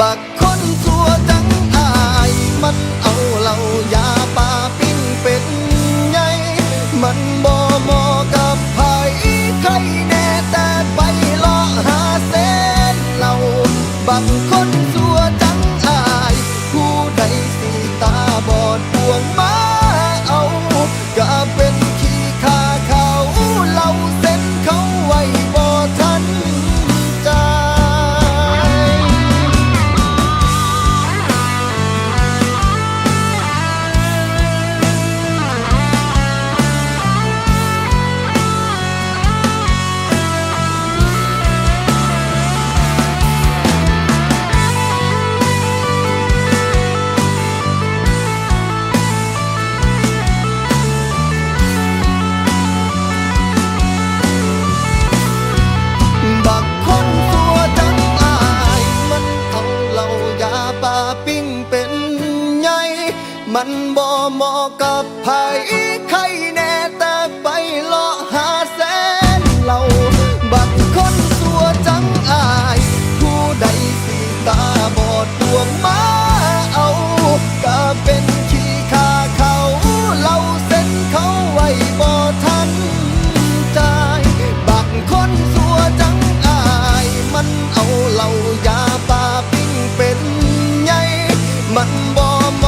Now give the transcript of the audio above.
บักคนสัวจังอายมันเอาเหล่ายาปลาปิ้งเป็นไงมันบ่เหมาะกับไผใครแน่แต่ไปเลาะหาเส้นเหล่าบักคนสัวจังอายผู้ใดสีตาบอดดวงมา ป่าปิ้งเป็นไงมันบ่เหมาะกับไผใครแน่แต่ไปเลาะหาแสนเหล่าบักคนตัวจังอาย ผู้ใดสิตาบอดดวงมา